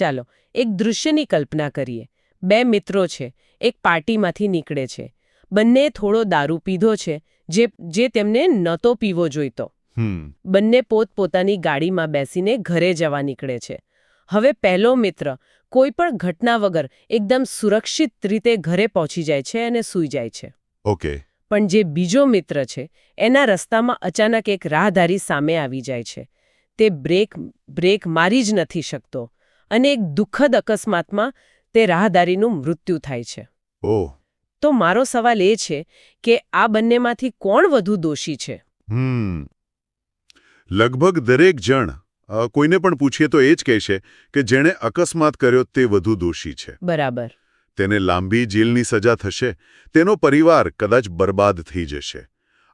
ચાલો એક દૃશ્યની કલ્પના કરીએ. બે મિત્રો છે એક પાર્ટીમાંથી નીકળે છે. બંને થોડો દારૂ પીધો છે જે જે તેમને નહોતો પીવો જોઈતો. હમ. બંને પોતપોતાની ગાડીમાં બેસીને ઘરે જવા નીકળે છે. હવે પહેલો મિત્ર કોઈ પણ ઘટના વગર એકદમ સુરક્ષિત રીતે ઘરે પહોંચી જાય છે અને સૂઈ જાય છે. ઓકે. પણ જે બીજો મિત્ર છે એના રસ્તામાં અચાનક એક રાહદારી સામે આવી જાય છે. તે બ્રેક બ્રેક મારી જ નથી શકતો. અને એક દુઃખદ અકસ્માતમાં તે રાહદારીનું મૃત્યુ થાય છે. ઓહ તો મારો સવાલ એ છે કે આ બંનેમાંથી કોણ વધુ દોષી છે? હમ. લગભગ દરેક જણ કોઈને પણ પૂછીએ તો એ જ કહેશે કે જેણે અકસ્માત કર્યો તે વધુ દોષી છે. બરાબર. તેને લાંબી જેલની સજા થશે તેનો પરિવાર કદાચ બરબાદ થઈ જશે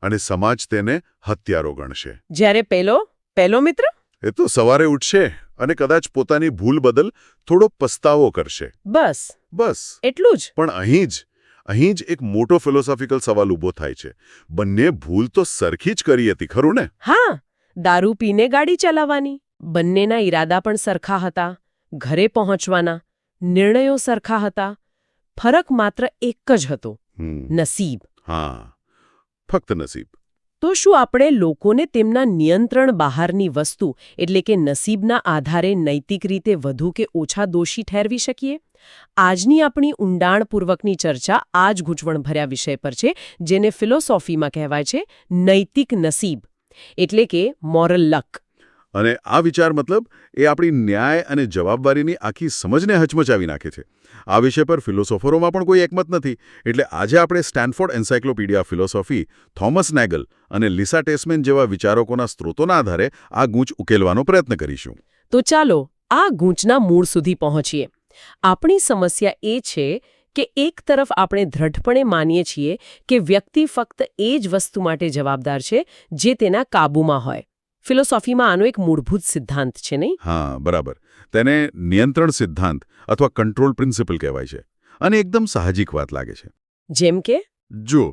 અને સમાજ તેને હત્યારો ગણશે. જ્યારે પેલો પેલો મિત્ર? એ તો સવારે ઉઠશે. અને કદાચ પોતાની ભૂલ બદલ થોડો પસ્તાવો કરશે. બસ. બસ. એટલું જ? પણ અહીં જ અહીં જ એક મોટો ફિલોસોફિકલ સવાલ ઊભો થાય છે. બંને ભૂલ તો સરખી જ કરી હતી ખરું ને? હા. દારૂ પીને ગાડી ચલાવવાની. બંનેના ઈરાદા પણ સરખા હતા. ઘરે પહોંચવાના. નિર્ણયો સરખા હતા. ફરક માત્ર એક જ હતો. નસીબ. હા. ફક્ત નસીબ. તો શું આપણે લોકોને તેમના નિયંત્રણ બહારની વસ્તુ, એટલે કે નસીબના આધારે નૈતિક રીતે વધુ કે ઓછા દોષી ઠેરવી શકીએ? આજની આપણી ઊંડાણપૂર્વકની ચર્ચા આ જ ગૂંચવણભર્યા વિષય પર છે, જેને ફિલોસોફીમાં કહેવાય છે નૈતિક નસીબ, એટલે કે મોરલ લક. અને આ વિચાર મતલબ એ આપણી ન્યાય અને જવાબદારીની આખી સમજને હચમચાવી નાખે છે. આ વિષય પર ફિલોસોફરોમાં પણ કોઈ એકમત નથી. એટલે આજે આપણે Stanford Encyclopedia Philosophy, Thomas Nagel અને લિસા ટેસ્મેન જેવા વિચારકોના સ્ત્રોતોના આધારે આ ગૂંચ ઉકેલવાનો પ્રયત્ન કરીશું. તો ચાલો આ ગૂંચના મૂળ સુધી પહોંચીએ. આપણી સમસ્યા એ છે કે એક તરફ આપણે દ્રઢપણે માનીએ છીએ કે વ્યક્તિ ફક્ત એ જ વસ્તુ માટે જવાબદાર છે જે તેના કાબૂમાં હોય. ફિલોસોફીમાં આનો એક મૂળભૂત સિદ્ધાંત છે નહીં? હા બરાબર. તેને નિયંત્રણ સિદ્ધાંત અથવા કંટ્રોલ પ્રિન્સિપલ કહેવાય છે અને એકદમ સાહજિક વાત લાગે છે. જેમ કે? જો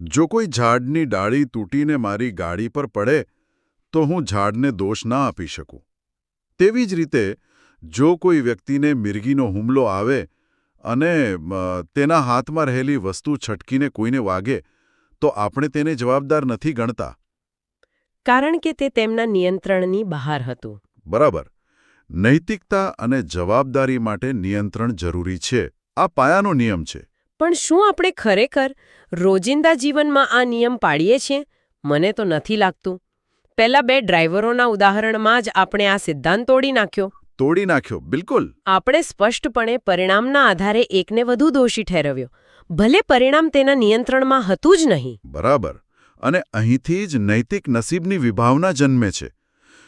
જો કોઈ ઝાડની ડાળી તૂટીને મારી ગાડી પર પડે તો હું ઝાડને દોષ ના આપી શકું. તેવી જ રીતે જો કોઈ વ્યક્તિને મિરગીનો હુમલો આવે અને તેના હાથમાં રહેલી વસ્તુ છટકીને કોઈને વાગે તો આપણે તેને જવાબદાર નથી ગણતા. કારણ કે તે તેમના નિયંત્રણની બહાર હતું. બરાબર. નૈતિકતા અને જવાબદારી માટે નિયંત્રણ જરૂરી છે. આ પાયાનો નિયમ છે. પણ શું આપણે ખરેખર રોજિંદા જીવનમાં આ નિયમ પાડીએ છીએ? મને તો નથી લાગતું. પહેલા બે ડ્રાઈવરોના ઉદાહરણમાં જ આપણે આ સિદ્ધાંત તોડી નાખ્યો. તોડી નાખ્યો બિલકુલ. આપણે સ્પષ્ટપણે પરિણામના આધારે એકને વધુ દોષી ઠેરવ્યો. ભલે પરિણામ તેના નિયંત્રણમાં હતું જ નહીં. બરાબર. અને અહીંથી જ નૈતિક નસીબની વિભાવના જન્મે છે.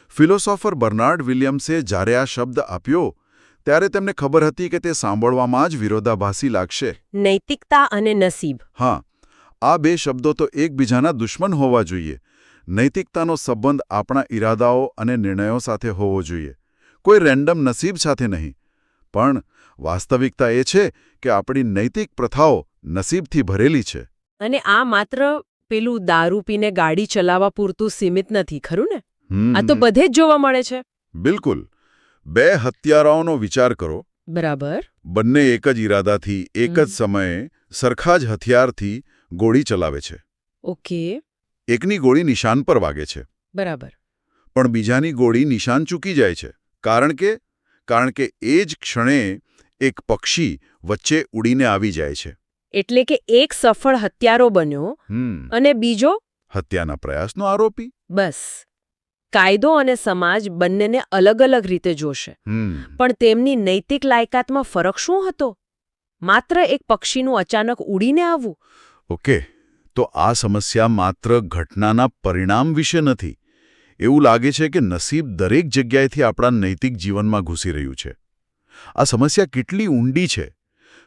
ફિલોસોફર બર્નાર્ડ વિલિયમ્સે જ્યારે આ શબ્દ આપ્યો ત્યારે તેમને ખબર હતી કે તે સાંભળવામાં જ વિરોધાભાસી લાગશે. નૈતિકતા અને નસીબ. હા આ બે શબ્દો તો એકબીજાના દુશ્મન હોવા જોઈએ. નૈતિકતાનો સંબંધ આપણા ઈરાદાઓ અને નિર્ણયો સાથે હોવો જોઈએ. કોઈ રેન્ડમ નસીબ સાથે નહીં. પણ વાસ્તવિકતા એ છે કે આપણી નૈતિક પ્રથાઓ નસીબથી ભરેલી છે. અને આ માત્ર પેલું દારૂ પીને ગાડી ચલાવવા પૂરતું સીમિત નથી ખરું ને? આ તો બધે જ જોવા મળે છે. બિલકુલ. બે હત્યારાઓનો વિચાર કરો. બરાબર. બંને એક જ ઈરાદાથી એક જ સમયે સરખા જ હથિયારથી ગોળી ચલાવે છે. ઓકે. એકની ગોળી નિશાન પર વાગે છે. બરાબર. પણ બીજાની ગોળી નિશાન ચૂકી જાય છે. કારણ કે કારણ કે એ જ ક્ષણે એક પક્ષી વચ્ચે ઉડીને આવી જાય છે. એટલે કે એક સફળ હત્યારો બન્યો અને બીજો હત્યાના પ્રયાસનો આરોપી? બસ. કાયદો અને સમાજ બંનેને અલગ અલગ રીતે જોશે. પણ તેમની નૈતિક લાયકાતમાં ફરક શું હતો? માત્ર એક પક્ષીનું અચાનક ઉડીને આવવું? ઓકે. તો આ સમસ્યા માત્ર ઘટનાના પરિણામ વિશે નથી. એવું લાગે છે કે નસીબ દરેક જગ્યાએથી આપણા નૈતિક જીવનમાં ઘૂસી રહ્યું છે. આ સમસ્યા કેટલી ઊંડી છે?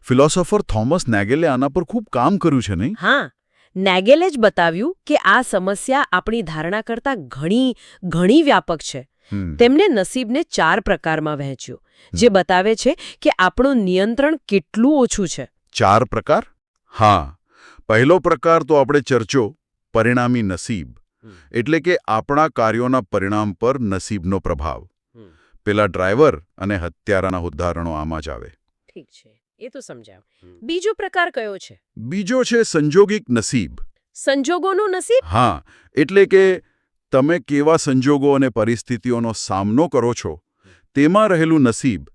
ફિલોસોફર થોમસ નેગેલે આના પર ખૂબ કામ કર્યું છે નહીં? હા. નેગેલે જ બતાવ્યું કે આ સમસ્યા આપણી ધારણા કરતાં ઘણી ઘણી વ્યાપક છે. તેમણે નસીબને ચાર પ્રકારમાં વહેંચ્યું. જે બતાવે છે કે આપણું નિયંત્રણ કેટલું ઓછું છે. ચાર પ્રકાર? હા. પહેલો પ્રકાર તો આપણે ચર્ચો પરિણામી નસીબ. એટલે કે આપણા કાર્યોના પરિણામ પર નસીબનો પ્રભાવ. પેલા ડ્રાઈવર અને હત્યારાના ઉદાહરણો આમાં જ આવે. ઠીક છે. એ તો સમજાવ બીજો પ્રકાર કયો છે? બીજો છે સંજોગિક નસીબ. સંજોગોનું નસીબ? હા એટલે કે તમે કેવા સંજોગો અને પરિસ્થિતિઓનો સામનો કરો છો તેમાં રહેલું નસીબ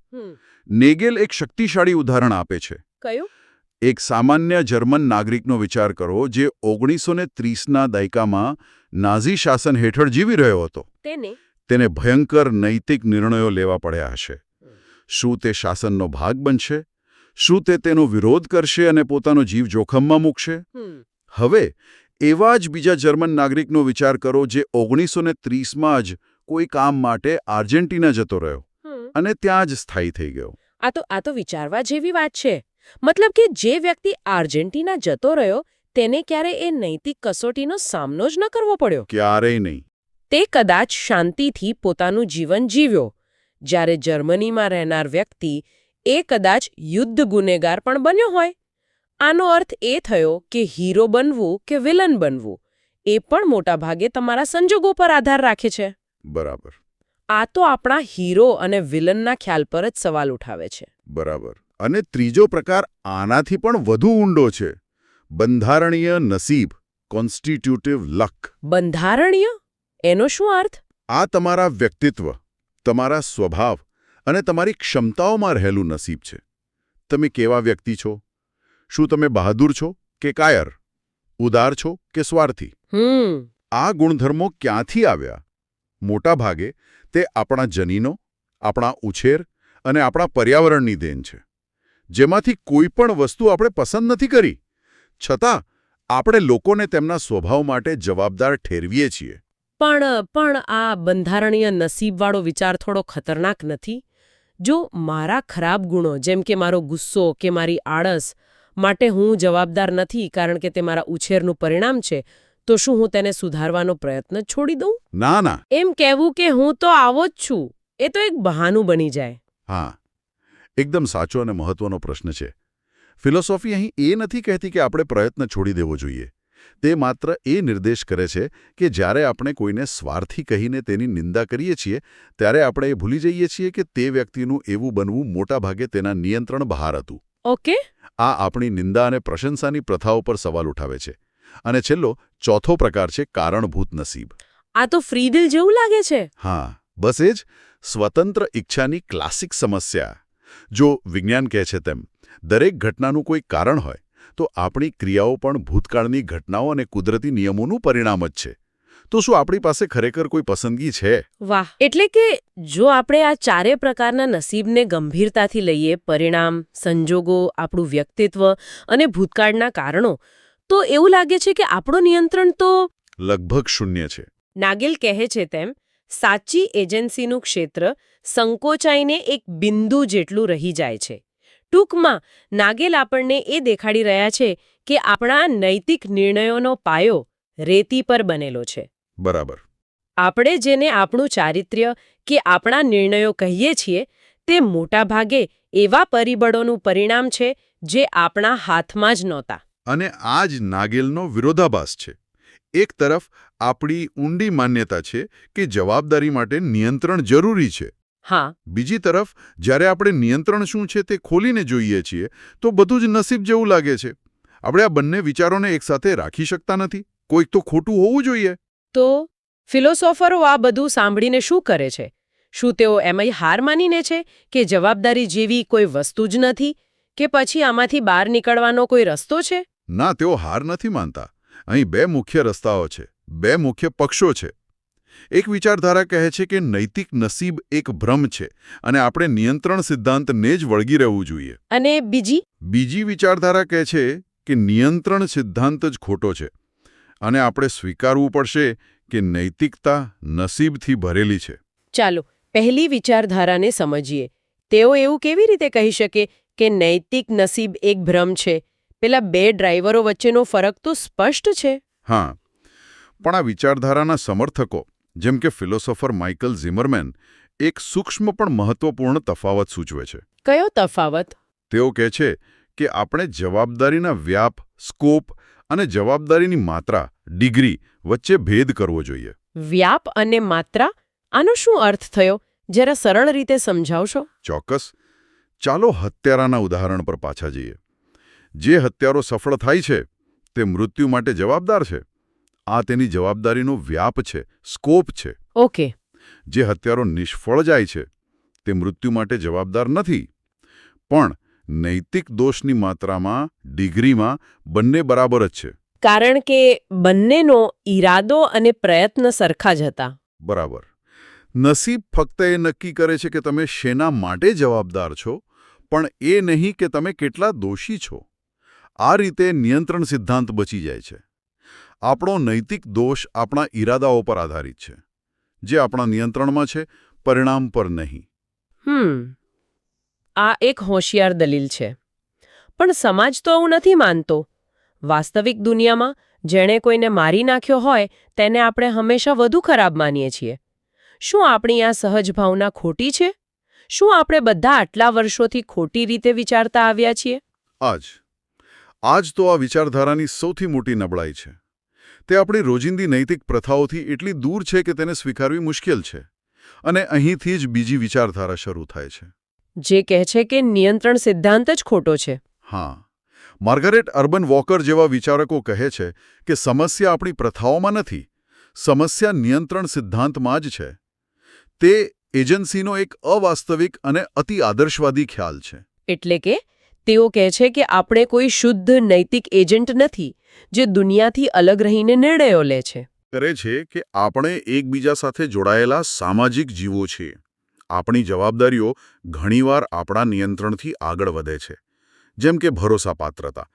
નેગેલ એક શક્તિશાળી ઉદાહરણ આપે છે. કયું? એક સામાન્ય જર્મન નાગરિકનો વિચાર કરો જે ઓગણીસો ને ત્રીસના દાયકામાં નાઝી શાસન હેઠળ જીવી રહ્યો હતો. તેને? તેને ભયંકર નૈતિક નિર્ણયો લેવા પડ્યા હશે. શું તે શાસનનો ભાગ બનશે? શું તે તેનો વિરોધ કરશે અને પોતાનો જીવ જોખમમાં મૂકશે? હવે એવા જ બીજા જર્મન નાગરિકનો વિચાર કરો જે ઓગણીસો ને ત્રીસમાં જ કોઈ કામ માટે આર્જેન્ટિના જતો રહ્યો અને ત્યાં જ સ્થાયી થઈ ગયો. આ તો આ તો વિચારવા જેવી વાત છે. મતલબ કે જે વ્યક્તિ આર્જેન્ટિના જતો રહ્યો તેને ક્યારે એ નૈતિક કસોટીનો સામનો જ ન કરવો પડ્યો? ક્યારેય નહીં. તે કદાચ શાંતિથી પોતાનું જીવન જીવ્યો. જ્યારે જર્મનીમાં રહેનાર વ્યક્તિ એ કદાચ યુદ્ધ ગુનેગાર પણ બન્યો હોય. આનો અર્થ એ થયો કે હીરો બનવું કે વિલન બનવું એ પણ મોટાભાગે તમારા સંજોગો પર આધાર રાખે છે. બરાબર. આ તો આપણા હીરો અને વિલનના ખ્યાલ પર જ સવાલ ઉઠાવે છે. બરાબર. અને ત્રીજો પ્રકાર આનાથી પણ વધુ ઊંડો છે. બંધારણીય નસીબ કોન્સ્ટિટ્યુટિવ લક બંધારણીય? એનો શું અર્થ? આ તમારા વ્યક્તિત્વ તમારા સ્વભાવ અને તમારી ક્ષમતાઓમાં રહેલું નસીબ છે. તમે કેવા વ્યક્તિ છો? શું તમે બહાદુર છો કે કાયર? ઉદાર છો કે સ્વાર્થી? આ ગુણધર્મો ક્યાંથી આવ્યા? મોટા ભાગે તે આપણા જનીનો આપણા ઉછેર અને આપણા પર્યાવરણની દેન છે. જેમાંથી કોઈ પણ વસ્તુ આપણે પસંદ નથી કરી. છતાં આપણે લોકોને તેમના સ્વભાવ માટે જવાબદાર ઠેરવીએ છીએ. પણ પણ આ બંધારણીય નસીબવાળો વિચાર થોડો ખતરનાક નથી? જો મારા ખરાબ ગુણો જેમ કે મારો ગુસ્સો કે મારી આળસ માટે હું જવાબદાર નથી કારણ કે તે મારા ઉછેરનું પરિણામ છે તો શું હું તેને સુધારવાનો પ્રયત્ન છોડી દઉં? ના ના. એમ કહેવું કે હું તો આવો જ છું. એ તો એક બહાનું બની જાય. હા. એકદમ સાચો અને મહત્વનો પ્રશ્ન છે. ફિલોસોફી અહીં એ નથી કહેતી કે આપણે પ્રયત્ન છોડી દેવો જોઈએ. તે માત્ર એ નિર્દેશ કરે છે કે જ્યારે આપણે કોઈને સ્વાર્થી કહીને તેની નિંદા કરીએ છીએ ત્યારે આપણે એ ભૂલી જઈએ છીએ કે તે વ્યક્તિનું એવું બનવું મોટાભાગે તેના નિયંત્રણ બહાર હતું. ઓકે. આ આપણી નિંદા અને પ્રશંસાની પ્રથાઓ પર સવાલ ઉઠાવે છે. અને છેલ્લો ચોથો પ્રકાર છે કારણભૂત નસીબ. આ તો ફ્રીદિલ જેવું લાગે છે. હા બસ એ જ. સ્વતંત્ર ઈચ્છાની ક્લાસિક સમસ્યા. જો વિજ્ઞાન કહે છે તેમ દરેક ઘટનાનું કોઈ કારણ હોય તો આપણી ક્રિયાઓ પણ ભૂતકાળની ઘટનાઓ અને કુદરતી નિયમોનું પરિણામ જ છે. તો શું આપણી પાસે ખરેખર કોઈ પસંદગી છે? વાહ! એટલે કે જો આપણે આ ચારે પ્રકારના નસીબને ગંભીરતાથી લઈએ પરિણામ સંજોગો આપણું વ્યક્તિત્વ અને ભૂતકાળના કારણો તો એવું લાગે છે કે આપણું નિયંત્રણ તો લગભગ શૂન્ય છે. નાગિલ કહે છે તેમ સાચી એજન્સીનું ક્ષેત્ર સંકોચાઈને એક બિંદુ જેટલું રહી જાય છે. ટૂંકમાં નાગેલ આપણને એ દેખાડી રહ્યા છે કે આપણા નૈતિક નિર્ણયોનો પાયો રેતી પર બનેલો છે. બરાબર. આપણે જેને આપણું ચારિત્ર્ય કે આપણા નિર્ણયો કહીએ છીએ તે મોટાભાગે એવા પરિબળોનું પરિણામ છે જે આપણા હાથમાં જ નહોતા. અને આ જ નાગેલનો વિરોધાભાસ છે. એક તરફ આપણી ઊંડી માન્યતા છે કે જવાબદારી માટે નિયંત્રણ જરૂરી છે. હા. બીજી તરફ જ્યારે આપણે નિયંત્રણ શું છે તે ખોલીને જોઈએ છીએ તો બધું જ નસીબ જેવું લાગે છે. આપણે આ બંને વિચારોને એકસાથે રાખી શકતા નથી. કોઈક તો ખોટું હોવું જોઈએ. તો ફિલોસોફરો આ બધું સાંભળીને શું કરે છે? શું તેઓ એમય હાર માનીને છે કે જવાબદારી જેવી કોઈ વસ્તુ જ નથી? કે પછી આમાંથી બહાર નીકળવાનો કોઈ રસ્તો છે? ના તેઓ હાર નથી માનતા. અહીં બે મુખ્ય રસ્તાઓ છે. બે મુખ્ય પક્ષો છે. એક વિચારધારા કહે છે કે નૈતિક નસીબ એક ભ્રમ છે અને આપણે નિયંત્રણ સિદ્ધાંતને જ વળગી રહેવું જોઈએ. અને બીજી? બીજી વિચારધારા કહે છે કે નિયંત્રણ સિદ્ધાંત જ ખોટો છે અને આપણે સ્વીકારવું પડશે કે નૈતિકતા નસીબથી ભરેલી છે. ચાલો પહેલી વિચારધારાને સમજીએ. તેઓ એવું કેવી રીતે કહી શકે કે નૈતિક નસીબ એક ભ્રમ છે? પેલા બે ડ્રાઈવરો વચ્ચેનો ફરક તો સ્પષ્ટ છે. હા પણ આ વિચારધારાના સમર્થકો જેમ કે ફિલોસોફર માઇકલ ઝિમરમેન એક સૂક્ષ્મ પણ મહત્વપૂર્ણ તફાવત સૂચવે છે. કયો તફાવત? તેઓ કહે છે કે આપણે જવાબદારીના વ્યાપ સ્કોપ અને જવાબદારીની માત્રા ડિગ્રી વચ્ચે ભેદ કરવો જોઈએ. વ્યાપ અને માત્રા? આનો શું અર્થ થયો? જરા સરળ રીતે સમજાવશો? ચોક્કસ. ચાલો હત્યારાના ઉદાહરણ પર પાછા જઈએ. જે હત્યારો સફળ થાય છે તે મૃત્યુ માટે જવાબદાર છે. આ તેની જવાબદારીનો વ્યાપ છે સ્કોપ છે. ઓકે. જે હત્યારો નિષ્ફળ જાય છે તે મૃત્યુ માટે જવાબદાર નથી. પણ નૈતિક દોષની માત્રામાં ડિગ્રીમાં બંને બરાબર જ છે. કારણ કે બંનેનો ઈરાદો અને પ્રયત્ન સરખા જ હતા. બરાબર. નસીબ ફક્ત એ નક્કી કરે છે કે તમે શેના માટે જવાબદાર છો પણ એ નહીં કે તમે કેટલા દોષી છો. આ રીતે નિયંત્રણ સિદ્ધાંત બચી જાય છે. આપણો નૈતિક દોષ આપણા ઈરાદાઓ પર આધારિત છે જે આપણા નિયંત્રણમાં છે પરિણામ પર નહીં. હમ આ એક હોશિયાર દલીલ છે. પણ સમાજ તો આવું નથી માનતો. વાસ્તવિક દુનિયામાં જેણે કોઈને મારી નાખ્યો હોય તેને આપણે હંમેશા વધુ ખરાબ માનીએ છીએ. શું આપણી આ સહજ ભાવના ખોટી છે? શું આપણે બધા આટલા વર્ષોથી ખોટી રીતે વિચારતા આવ્યા છીએ? આજ આજ તો આ વિચારધારાની સૌથી મોટી નબળાઈ છે. તે આપણી રોજિંદી નૈતિક પ્રથાઓથી એટલી દૂર છે કે તેને સ્વીકારવી મુશ્કેલ છે. અને અહીંથી જ બીજી વિચારધારા શરૂ થાય છે. જે કહે છે કે નિયંત્રણ સિદ્ધાંત જ ખોટો છે. હા. માર્ગારેટ અર્બન વોકર જેવા વિચારકો કહે છે કે સમસ્યા આપણી પ્રથાઓમાં નથી સમસ્યા નિયંત્રણ સિદ્ધાંતમાં જ છે. તે એજન્સીનો એક અવાસ્તવિક અને અતિ આદર્શવાદી ખ્યાલ છે. એટલે કે તેઓ કહે છે કે આપણે કોઈ શુદ્ધ નૈતિક એજન્ટ નથી જે દુનિયાથી અલગ રહીને નિર્ણયો લે છે. કરે છે કે આપણે એકબીજા સાથે જોડાયેલા સામાજિક જીવો છીએ. આપણી જવાબદારીઓ ઘણીવાર આપણા નિયંત્રણથી આગળ વધે છે. જેમ કે ભરોસાપાત્રતા.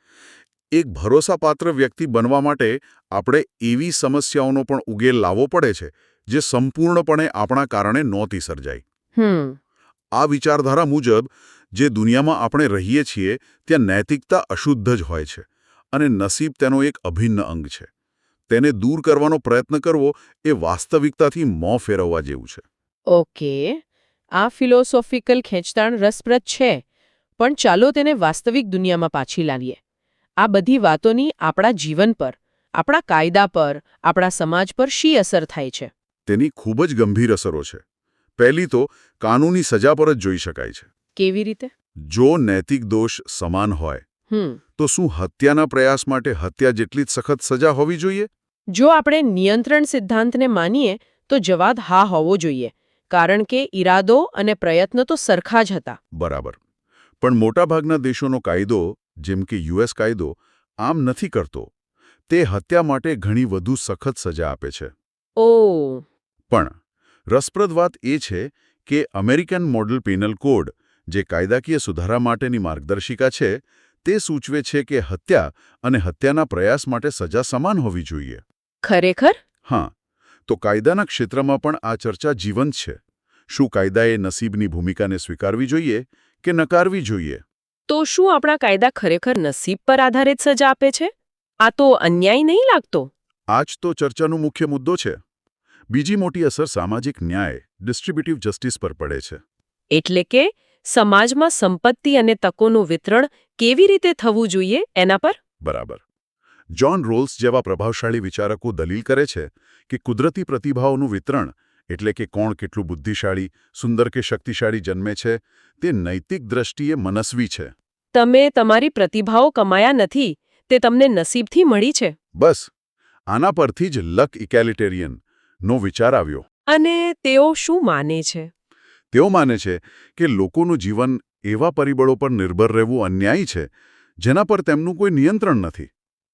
એક ભરોસાપાત્ર વ્યક્તિ બનવા માટે આપણે એવી સમસ્યાઓનો પણ ઉકેલ લાવવો પડે છે જે સંપૂર્ણપણે આપણા કારણે નહોતી સર્જાઈ. આ વિચારધારા મુજબ જે દુનિયામાં આપણે રહીએ છીએ ત્યાં નૈતિકતા અશુદ્ધ જ હોય છે. અને નસીબ તેનો એક અભિન્ન અંગ છે. તેને દૂર કરવાનો પ્રયત્ન કરવો એ વાસ્તવિકતાથી મોં ફેરવવા જેવું છે. ઓકે. આ ફિલોસોફિકલ ખેંચતાણ રસપ્રદ છે પણ ચાલો તેને વાસ્તવિક દુનિયામાં પાછી લાવીએ. આ બધી વાતોની આપણા જીવન પર આપણા કાયદા પર આપણા સમાજ પર શી અસર થાય છે? તેની ખૂબ જ ગંભીર અસરો છે. પહેલી તો કાનૂની સજા પર જ જોઈ શકાય છે. કેવી રીતે? જો નૈતિક દોષ સમાન હોય તો શું હત્યાના પ્રયાસ માટે હત્યા જેટલી જ સખત સજા હોવી જોઈએ? જો આપણે નિયંત્રણ સિદ્ધાંતને માનીએ તો જવાબ હા હોવો જોઈએ કારણ કે ઈરાદો અને પ્રયત્ન તો સરખા જ હતા. બરાબર. પણ મોટાભાગના દેશોનો કાયદો જેમ કે યુએસ કાયદો આમ નથી કરતો. તે હત્યા માટે ઘણી વધુ સખત સજા આપે છે. ઓ. પણ રસપ્રદ વાત એ છે કે અમેરિકન મોડલ પેનલ કોડ જે કાયદાકીય સુધારા માટેની માર્ગદર્શિકા છે તે સૂચવે છે કે હત્યા અને હત્યાના પ્રયાસ માટે સજા સમાન હોવી જોઈએ. ખરેખર? હા. તો કાયદાના ક્ષેત્રમાં પણ આ ચર્ચા જીવંત છે. શું કાયદાએ નસીબની ભૂમિકાને સ્વીકારવી જોઈએ કે નકારવી જોઈએ? તો શું આપણા કાયદા ખરેખર નસીબ પર આધારિત સજા આપે છે? આ તો અન્યાય નહીં લાગતો? આ જ તો ચર્ચાનો મુખ્ય મુદ્દો છે. બીજી મોટી અસર સામાજિક ન્યાય ડિસ્ટ્રીબ્યુટિવ જસ્ટિસ પર પડે છે. એટલે કે સમાજમાં સંપત્તિ અને તકોનું વિતરણ કેવી રીતે થવું જોઈએ એના પર? બરાબર. જ્હોન રોલ્સ જેવા પ્રભાવશાળી વિચારકો દલીલ કરે છે કે કુદરતી પ્રતિભાઓનું વિતરણ એટલે કે કોણ કેટલું બુદ્ધિશાળી સુંદર કે શક્તિશાળી જન્મે છે તે નૈતિક દ્રષ્ટિએ મનસ્વી છે. તમે તમારી પ્રતિભાઓ કમાયા નથી તે તમને નસીબથી મળી છે. બસ. આના પરથી જ લક ઇકેલિટેરિયન નો વિચાર આવ્યો. અને તેઓ શું માને છે? તેઓ માને છે કે લોકોનું જીવન એવા પરિબળો પર નિર્ભર રહેવું અન્યાયી છે જેના પર તેમનું કોઈ નિયંત્રણ નથી.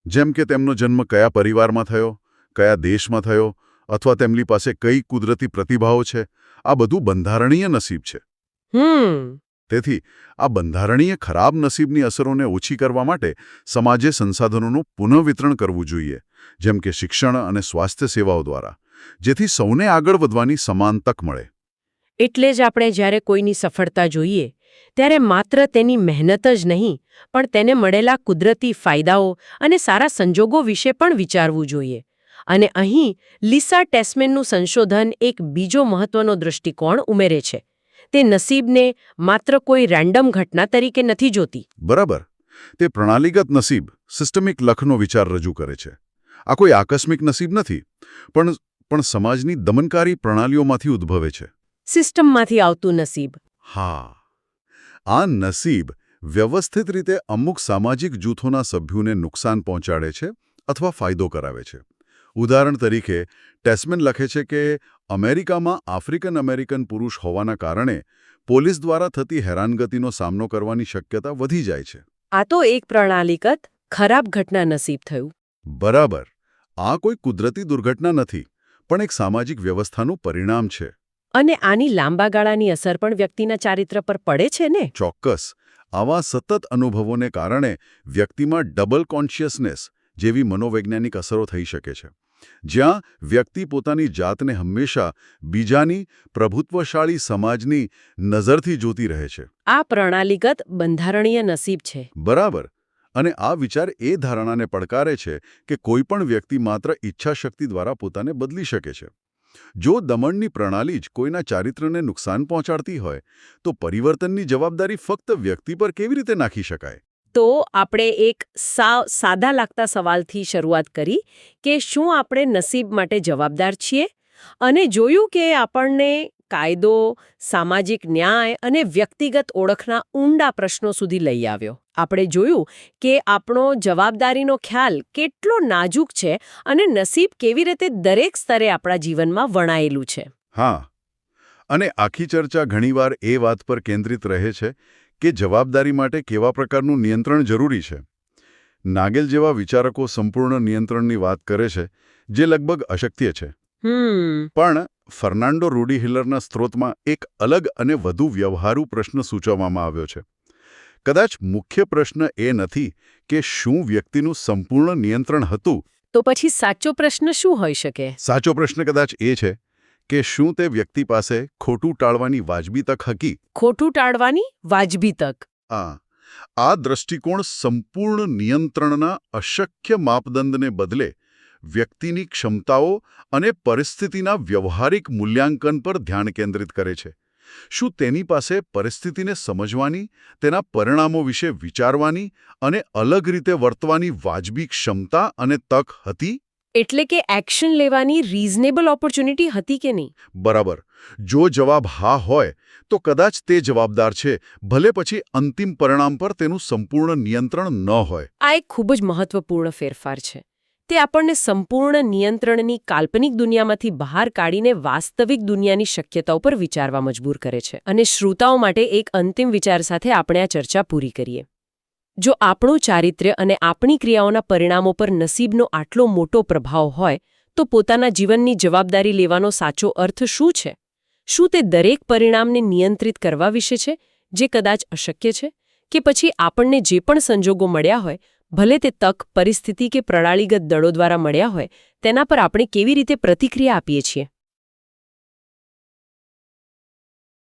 જેમ કે તેમનો જન્મ કયા પરિવારમાં થયો કયા દેશમાં થયો અથવા તેમની પાસે કઈ કુદરતી પ્રતિભાઓ છે આ બધું બંધારણીય નસીબ છે. તેથી આ બંધારણીય ખરાબ નસીબની અસરોને ઓછી કરવા માટે સમાજે સંસાધનોનું પુનઃવિતરણ કરવું જોઈએ જેમ કે શિક્ષણ અને સ્વાસ્થ્ય સેવાઓ દ્વારા જેથી સૌને આગળ વધવાની સમાન તક મળે. એટલે જ આપણે જ્યારે કોઈની સફળતા જોઈએ, ત્યારે માત્ર તેની મહેનત જ નહીં, પણ તેને મળેલા કુદરતી ફાયદાઓ અને સારા સંજોગો વિશે પણ વિચારવું જોઈએ. અને અહીં, લિસા ટેસ્મેનનું સંશોધન એક બીજો મહત્વનો દૃષ્ટિકોણ ઉમેરે છે. તે નસીબને માત્ર કોઈ રેન્ડમ ઘટના તરીકે નથી જોતી. બરાબર. તે પ્રણાલીગત નસીબ, સિસ્ટમિક લખનો વિચાર રજૂ કરે છે. આ કોઈ આકસ્મિક નસીબ નથી, પણ પણ સમાજની દમનકારી પ્રણાલીઓમાંથી ઉદ્ભવે છે. સિસ્ટમમાંથી આવતું નસીબ. હા. આ નસીબ વ્યવસ્થિત રીતે અમુક સામાજિક જૂથોના સભ્યોને નુકસાન પહોંચાડે છે અથવા ફાયદો કરાવે છે. ઉદાહરણ તરીકે ટેસ્મેન લખે છે કે અમેરિકામાં આફ્રિકન અમેરિકન પુરુષ હોવાના કારણે પોલીસ દ્વારા થતી હેરાનગતિનો સામનો કરવાની શક્યતા વધી જાય છે. આ તો એક પ્રણાલીગત ખરાબ ઘટના નસીબ થયું. બરાબર. આ કોઈ કુદરતી દુર્ઘટના નથી પણ એક સામાજિક વ્યવસ્થાનું પરિણામ છે. અને આની લાંબા ગાળાની અસર પણ વ્યક્તિના ચારિત્ર પર પડે છે ને? ચોક્કસ. આવા સતત અનુભવોને કારણે વ્યક્તિમાં ડબલ કોન્શિયસનેસ જેવી મનોવૈજ્ઞાનિક અસરો થઈ શકે છે. જ્યાં વ્યક્તિ પોતાની જાતને હંમેશા બીજાની પ્રભુત્વશાળી સમાજની નજરથી જોતી રહે છે. આ પ્રણાલીગત બંધારણીય નસીબ છે. બરાબર. અને આ વિચાર એ ધારણાને પડકારે છે કે કોઈ પણ વ્યક્તિ માત્ર ઈચ્છાશક્તિ દ્વારા પોતાને બદલી શકે છે. જો દમણની પ્રણાલી જ કોઈના ચારિત્રને નુકસાન પહોંચાડતી હોય, તો પરિવર્તનની જવાબદારી ફક્ત વ્યક્તિ પર કેવી રીતે નાખી શકાય? તો આપણે એક સાવ સાદા લાગતા સવાલથી શરૂઆત કરી કે શું આપણે નસીબ માટે જવાબદાર છીએ? અને જોયું કે આપણને કાયદો સામાજિક ન્યાય અને વ્યક્તિગત ઓળખના ઊંડા પ્રશ્નો સુધી લઈ આવ્યો. આપણે જોયું કે આપણો જવાબદારીનો ખ્યાલ કેટલો નાજુક છે અને નસીબ કેવી રીતે દરેક સ્તરે આપણા જીવનમાં વણાયેલું છે. હા અને આખી ચર્ચા ઘણીવાર એ વાત પર કેન્દ્રિત રહે છે કે જવાબદારી માટે કેવા પ્રકારનું નિયંત્રણ જરૂરી છે. નાગેલ જેવા વિચારકો સંપૂર્ણ નિયંત્રણની વાત કરે છે જે લગભગ અશક્ય છે. પણ ફર્નાન્ડો રૂડી હિલરના સ્ત્રોતમાં એક અલગ અને વધુ વ્યવહારુ પ્રશ્ન સૂચવવામાં આવ્યો છે. કદાચ મુખ્ય પ્રશ્ન એ નથી કે શું વ્યક્તિનું સંપૂર્ણ નિયંત્રણ હતું? તો પછી સાચો પ્રશ્ન શું હોઈ શકે? સાચો પ્રશ્ન કદાચ એ છે કે શું તે વ્યક્તિ પાસે ખોટું ટાળવાની વાજબી તક હકી ખોટું ટાળવાની વાજબી તક. આ આ દ્રષ્ટિકોણ સંપૂર્ણ નિયંત્રણના અશક્ય માપદંડને બદલે વ્યક્તિની ક્ષમતાઓ અને પરિસ્થિતિના વ્યવહારિક મૂલ્યાંકન પર ધ્યાન કેન્દ્રિત કરે છે. શું તેની પાસે પરિસ્થિતિને સમજવાની તેના પરિણામો વિશે વિચારવાની અને અલગ રીતે વર્તવાની વાજબી ક્ષમતા અને તક હતી? એટલે કે એક્શન લેવાની રીઝનેબલ ઓપોર્ચ્યુનિટી હતી કે નહીં? બરાબર. જો જવાબ હા હોય તો કદાચ તે જવાબદાર છે ભલે પછી અંતિમ પરિણામ પર તેનું સંપૂર્ણ નિયંત્રણ ન હોય. આ એક ખૂબ જ મહત્વપૂર્ણ ફેરફાર છે. તે આપણને સંપૂર્ણ નિયંત્રણની કાલ્પનિક દુનિયામાંથી બહાર કાઢીને વાસ્તવિક દુનિયાની શક્યતાઓ પર વિચારવા મજબૂર કરે છે. અને શ્રોતાઓ માટે એક અંતિમ વિચાર સાથે આપણે આ ચર્ચા પૂરી કરીએ. જો આપણું ચારિત્ર્ય અને આપણી ક્રિયાઓના પરિણામો પર નસીબનો આટલો મોટો પ્રભાવ હોય, તો પોતાના જીવનની જવાબદારી લેવાનો સાચો અર્થ શું છે? શું તે દરેક પરિણામને નિયંત્રિત કરવા વિશે છે, જે કદાચ અશક્ય છે? કે પછી આપણને જે પણ સંજોગો મળ્યા હોય ભલે તે તક, પરિસ્થિતિ કે પ્રણાલીગત દળો દ્વારા મળ્યા હોય, તેના પર આપણે કેવી રીતે પ્રતિક્રિયા આપીએ છીએ?